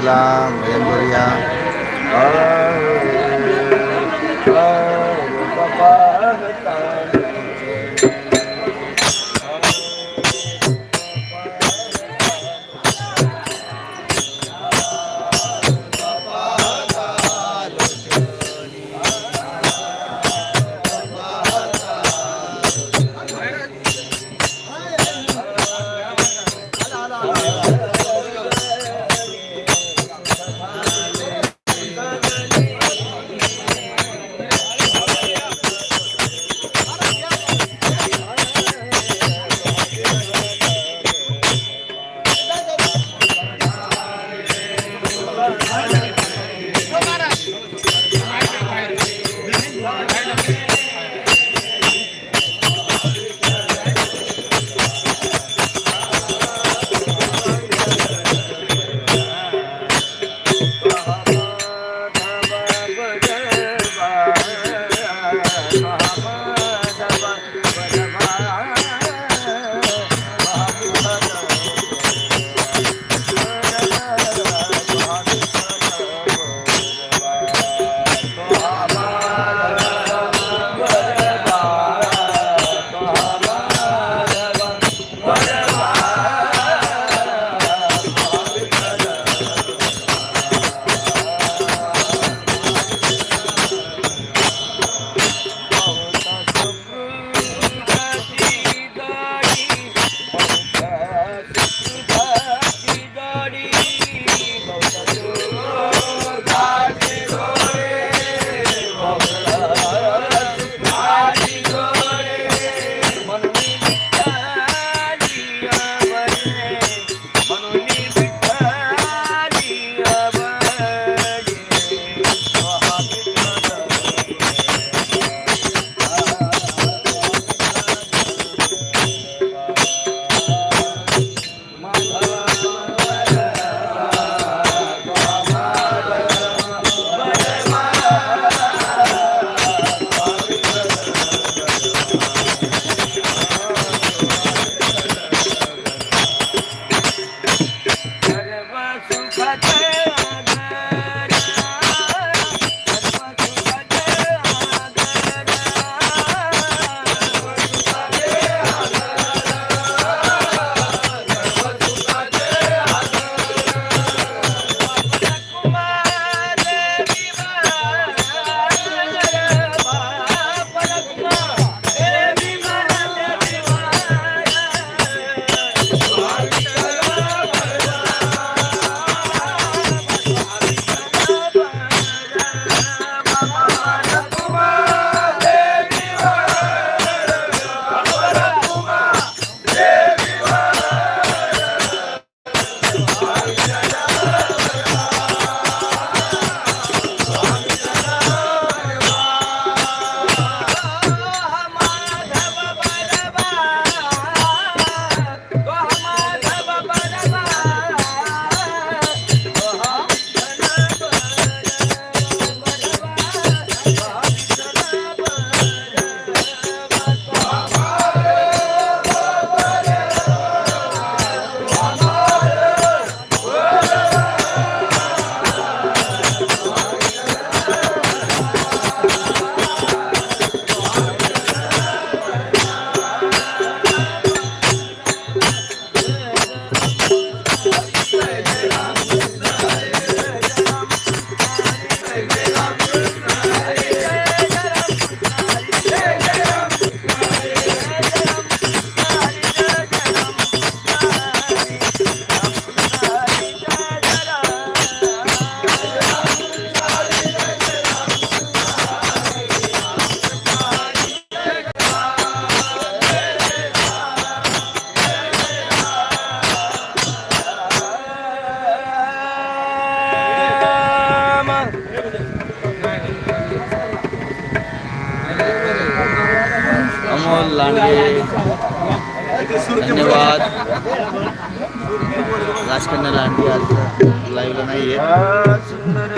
रतलाम भयंगुरिया लांडगे धन्यवाद. राजकन्या लांडगे आज लाईव्हला नाही आहे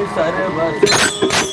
तुका म्हण माझे सर्व